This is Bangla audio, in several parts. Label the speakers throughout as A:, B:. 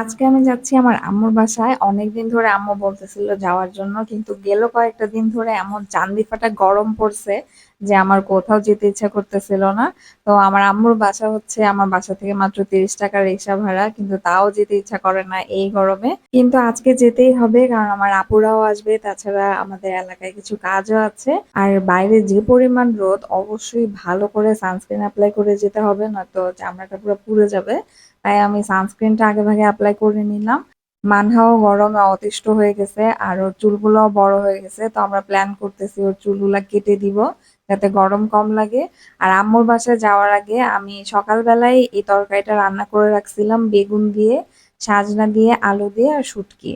A: আজকে আমি যাচ্ছি আমার আম্মুর বাসায়। অনেকদিন ধরে আম্মু বলতেছিল যাওয়ার জন্য, কিন্তু গেল কয়েকটা দিন ধরে এমন চান্দি ফাটা গরম পড়ছে যে আমার কোথাও যেতে ইচ্ছা করতেছিল না। তো আমার আম্মুর বাসা হচ্ছে আমার বাসা থেকে মাত্র তিরিশ টাকা রিক্সা ভাড়া, কিন্তু তাও যেতে ইচ্ছা করে না এই গরমে। কিন্তু আজকে যেতেই হবে, কারণ আমার আপুরাও আসবে, তাছাড়া আমাদের এলাকায় কিছু কাজও আছে। আর বাইরে যে পরিমাণ রোদ, অবশ্যই ভালো করে সানস্ক্রিন অ্যাপ্লাই করে যেতে হবে, নয়তো চামড়াটা পুরো পুড়ে যাবে। তাই আমি সানস্ক্রিনটা আগে ভাগে অ্যাপ্লাই করে নিলাম। মানহাও গরমে অতিষ্ঠ হয়ে গেছে আর ওর চুলগুলোও বড় হয়ে গেছে, তো আমরা প্ল্যান করতেছি ওর চুলগুলা কেটে দিব যাতে গরম কম লাগে। আর আম্মুর বাসায় যাওয়ার আগে আমি সকালবেলায় এই তরকারিটা রান্না করে রাখছিলাম, বেগুন দিয়ে, সাজনা দিয়ে, আলু দিয়ে আর শুটকি।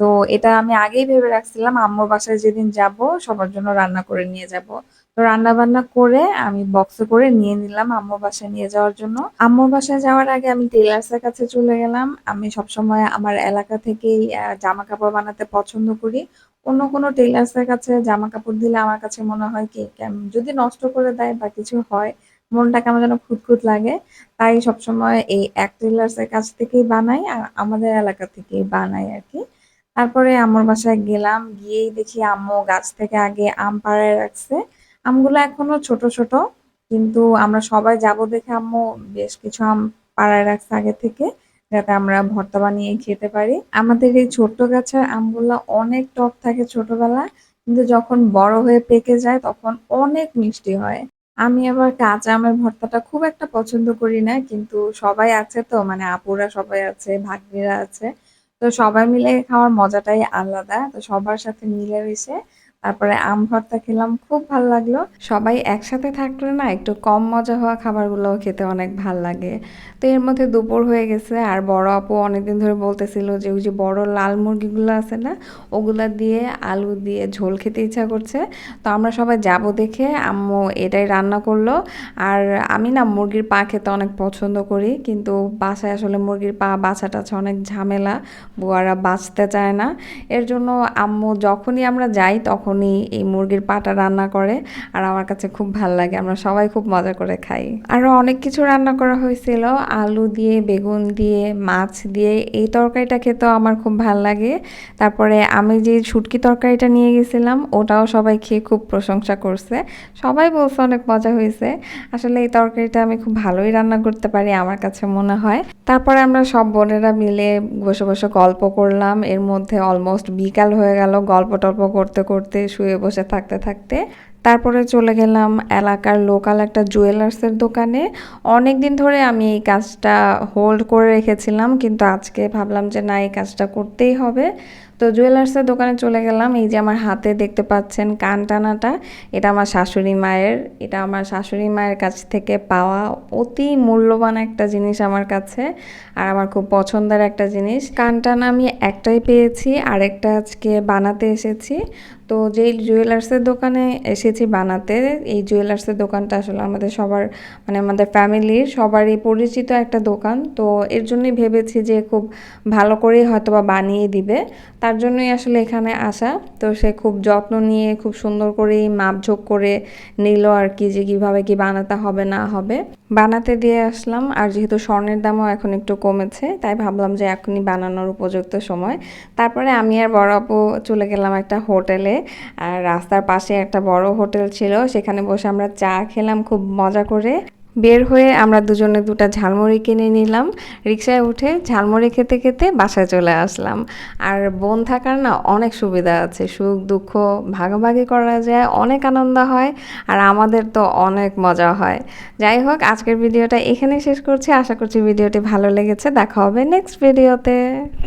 A: তো এটা আমি আগেই ভেবে রাখছিলাম, আম্মুর বাসায় যেদিন যাব সবার জন্য রান্না করে নিয়ে যাব। তো রান্না বান্না করে আমি বক্সে করে নিয়ে নিলাম আম্মুর বাসায় নিয়ে যাওয়ার জন্য। আম্মুর বাসায় যাওয়ার আগে আমি টেলার্সের কাছে চলে গেলাম। আমি সবসময় আমার এলাকা থেকেই জামা কাপড় বানাতে পছন্দ করি। অন্য কোনো টেলার্সের কাছে জামা কাপড় দিলে আমার কাছে মনে হয় কি যদি নষ্ট করে দেয় বা কিছু হয়, মনটা কেমন যেন খুঁতখুত লাগে। তাই সবসময় এই এক টেলার্সের কাছ থেকেই বানাই আর আমাদের এলাকা থেকেই বানাই আর কি। তারপরে আম্মুর বাসায় গেলাম, গিয়েই দেখি আম্মু গাছ থেকে আগে আম পাড়ায় রাখছে। আমগুলো এখনও ছোট ছোট, কিন্তু আমরা সবাই যাব দেখে আম্মু বেশ কিছু আম পাড়ায় রাখছে আগে থেকে, যাতে আমরা ভর্তা বানিয়ে খেতে পারি। আমাদের এই ছোট্ট গাছের আমগুলো অনেক টক থাকে ছোটবেলা কিন্তু যখন বড় হয়ে পেকে যায় তখন অনেক মিষ্টি হয়। আমি আবার কাঁচা আমের ভর্তাটা খুব একটা পছন্দ করি না, কিন্তু সবাই আছে তো মানে আপুরা সবাই আছে, ভাগ্নিরা আছে। তো সবাই মিলে খাওয়ার মজাটাই আলাদা। তো সবার সাথে মিলেমিশে তারপরে আম ভর্তা খেলাম, খুব ভালো লাগল। সবাই একসাথে থাকলে না একটু কম মজা হওয়া খাবারগুলোও খেতে অনেক ভালো লাগে। তো এর মধ্যে দুপুর হয়ে গেছে, আর বড় আপু অনেকদিন ধরে বলতেছিল যে ওই যে বড় লাল মুরগিগুলো আছে না, ওগুলা দিয়ে আলু দিয়ে ঝোল খেতে ইচ্ছা করছে। তো আমরা সবাই যাব দেখে, আম্মু এটাই রান্না করল। আর আমি না মুরগির পা খেতে অনেক পছন্দ করি, কিন্তু বাসায় আসলে মুরগির পা বাছা টাছা অনেক ঝামেলা, বুয়ারা বাঁচতে চায় না। এর জন্য আম্মু যখনই আমরা যাই তখন উনি এই মুরগির পাটা রান্না করে আর আমার কাছে খুব ভালো লাগে, আমরা সবাই খুব মজা করে খাই। আরও অনেক কিছু রান্না করা হয়েছিল, আলু দিয়ে, বেগুন দিয়ে, মাছ দিয়ে, এই তরকারিটা খেতেও আমার খুব ভালো লাগে। তারপরে আমি যে শুটকি তরকারিটা নিয়ে গেছিলাম, ওটাও সবাই খেয়ে খুব প্রশংসা করছে, সবাই বলছে অনেক মজা হয়েছে। আসলে এই তরকারিটা আমি খুব ভালোই রান্না করতে পারি আমার কাছে মনে হয়। তারপরে আমরা সব বোনেরা মিলে বসে বসে গল্প করলাম, এর মধ্যে অলমোস্ট বিকাল হয়ে গেল গল্প টল্প করতে করতে। শুয়ে বসে থাকতে থাকতে তারপরে চলে গেলাম এলাকার লোকাল একটা জুয়েলার্সের দোকানে। অনেক দিন ধরে আমি এই কাজটা হোল্ড করে রেখেছিলাম, কিন্তু আজকে ভাবলাম যে না, এই কাজটা করতেই হবে। তো জুয়েলার্সের দোকানে চলে গেলাম, এই যে আমার হাতে দেখতে পাচ্ছেন কান টানাটা, এটা আমার শাশুড়ি মায়ের। এটা আমার শাশুড়ি মায়ের কাছ থেকে পাওয়া অতি মূল্যবান একটা জিনিস আমার কাছে, আর আমার খুব পছন্দের একটা জিনিস। কান টানা আমি একটাই পেয়েছি, আরেকটা আজকে বানাতে এসেছি। তো যেই জুয়েলার্সের দোকানে এসেছি বানাতে, এই জুয়েলার্সের দোকানটা আসলে আমাদের সবার মানে আমাদের ফ্যামিলির সবারই পরিচিত একটা দোকান। তো এর জন্যই ভেবেছি যে খুব ভালো করেই হয়তো বা বানিয়ে দিবে। তার জন্যই আসলে এখানে আসা। তো সে খুব যত্ন নিয়ে, খুব সুন্দর করেই মাপঝোক করে নিল আর কি যে কীভাবে কি বানাতে হবে, না হবে। বানাতে দিয়ে আসলাম। আর যেহেতু স্বর্ণের দামও এখন একটু কমেছে, তাই ভাবলাম যে এখনই বানানোর উপযুক্ত সময়। তারপরে আমি আর বড় আপু চলে গেলাম একটা হোটেলে। আর রাস্তার পাশে একটা বড় হোটেল ছিল, সেখানে বসে আমরা চা খেলাম খুব মজা করে। বের হয়ে আমরা দুজনে দুটা ঝালমুড়ি কিনে নিলাম। রিক্সায় উঠে ঝালমুড়ি খেতে খেতে বাসায় চলে আসলাম। আর বোন থাকার না অনেক সুবিধা আছে, সুখ দুঃখ ভাগাভাগি করা যায়, অনেক আনন্দ হয়, আর আমাদের তো অনেক মজা হয়। যাই হোক, আজকের ভিডিওটা এখানেই শেষ করছি। আশা করছি ভিডিওটি ভালো লেগেছে। দেখা হবে নেক্সট ভিডিওতে।